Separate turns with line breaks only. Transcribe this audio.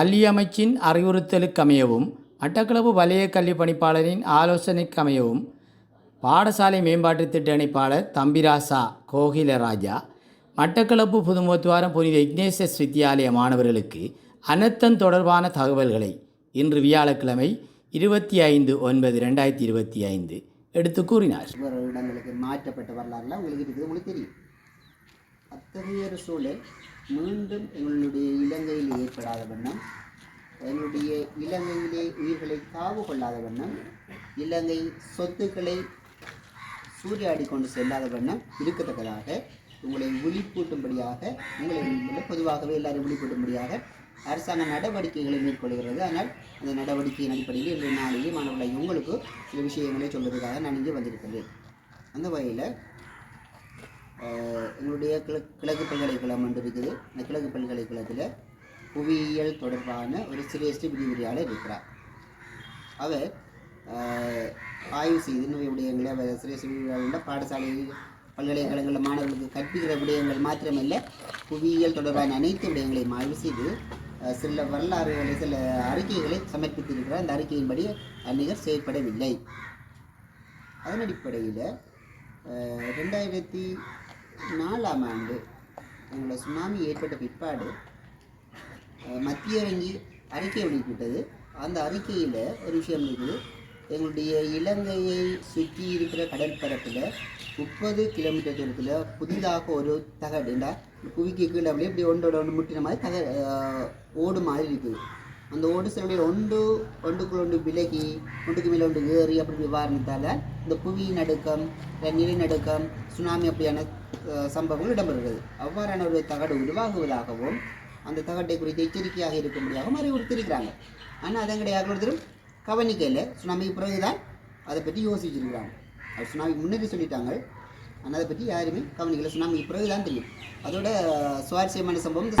அமைச்சின் அறிவுறுத்தலுக்கமையவும் மட்டக்களப்பு வலய கல்வி பணிப்பாளரின் ஆலோசனைக்கமையவும் பாடசாலை மேம்பாட்டுத் திட்ட இணைப்பாளர் தம்பிராசா கோகிலராஜா மட்டக்களப்பு புதுமுகத்துவாரம் புனித இக்னேசஸ் வித்தியாலய மாணவர்களுக்கு அனர்த்தம் தொடர்பான தகவல்களை இன்று வியாழக்கிழமை இருபத்தி ஐந்து ஒன்பது ரெண்டாயிரத்தி இருபத்தி ஐந்து எடுத்து கூறினார்.
இடங்களுக்கு மாற்றப்பட்ட வரலாறுலாம் உங்களுக்கு இருக்குது உங்களுக்கு தெரியும். அத்தகைய ஒரு சூழல் மீண்டும் எங்களுடைய இலங்கையில் ஏற்படாத வண்ணம் எங்களுடைய இலங்கையிலே உயிர்களை காவு கொள்ளாத வண்ணம் இலங்கை சொத்துக்களை சூறையாடி கொண்டு செல்லாத வண்ணம் இருக்கத்தக்கதாக உங்களை விழிப்பூட்டும்படியாக உங்களை பொதுவாகவே எல்லாரும் விழிப்பூட்டும்படியாக அரசாங்க நடவடிக்கைகளை மேற்கொள்கிறது. ஆனால் அந்த நடவடிக்கையின் அடிப்படையில் இன்றைய நாளிலே மாணவர்களை உங்களுக்கு சில விஷயங்களை சொல்வதற்காக நான் இங்கே வந்திருக்கிறேன். அந்த வகையில் எங்களுடைய கிழக்கு கிழக்கு பல்கலைக்கழகம் ஒன்று இருக்குது. அந்த கிழக்கு பல்கலைக்கழகத்தில் புவியியல் தொடர்பான ஒரு சிரேஷ்ட விரிவுரையாளர் இருக்கிறார். அவர் ஆய்வு செய்து நிறைய விடயங்களை அவர் சிரேஷ்ட விரிவுரையாளர் பாடசாலை பல்கலைக்கழகங்களில் மாணவர்களுக்கு கற்பிக்கிற விடயங்கள் மாத்திரமல்ல புவியியல் தொடர்பான அனைத்து விடயங்களையும் ஆய்வு செய்து சில வரலாறுகளை சில அறிக்கைகளை சமர்ப்பித்திருக்கிறார். அந்த அறிக்கையின்படி அந்நிகர் செயற்படவில்லை. அதன் அடிப்படையில் ரெண்டாயிரத்தி நாலாம் ஆண்டு எங்களோட சுனாமி ஏற்பட்ட பிற்பாடு மத்திய வங்கி அறிக்கை வெளியிட்டது. அந்த அறிக்கையில் ஒரு விஷயம் இருக்குது. எங்களுடைய இலங்கையை சுற்றி இருக்கிற கடற்பரப்பில் முப்பது கிலோமீட்டர் தூரத்தில் புதிதாக ஒரு தகடு குவிக்கு கீழே அப்படியே இப்படி ஒன்றோட ஒன்று முட்டின மாதிரி தக ஓடு மாதிரி இருக்குது. அந்த ஓடு சில ஒன்று ஒன்றுக்குள்ள ஒன்று விலகி ஒன்றுக்கு மேலே ஒன்று ஏறி அப்படி விவாரணத்தால் இந்த புவி நடுக்கம் நிலநடுக்கம் சுனாமி அப்படியான சம்பவங்கள் இடம்பெறுகிறது. அவ்வாறான ஒரு தகடு உருவாகுவதாகவும் அந்த தகட்டை குறித்து எச்சரிக்கையாக இருக்கும்படியாகவும் அறிவுறுத்திருக்கிறாங்க ஆனால் அதன் கிடையாது ஒருத்தரும் கவனிக்கையில் சுனாமிக்கு பிறகுதான் அதை பற்றி யோசிச்சிருக்கிறாங்க. அது சுனாமி முன்னேறி சொல்லிட்டாங்க. ஆனால் அதை பற்றி யாருமே கவனிக்கல. சுனாமிக்கு பிறகுதான் தெரியும். அதோட சுவாரஸ்யமான சம்பவம் இந்த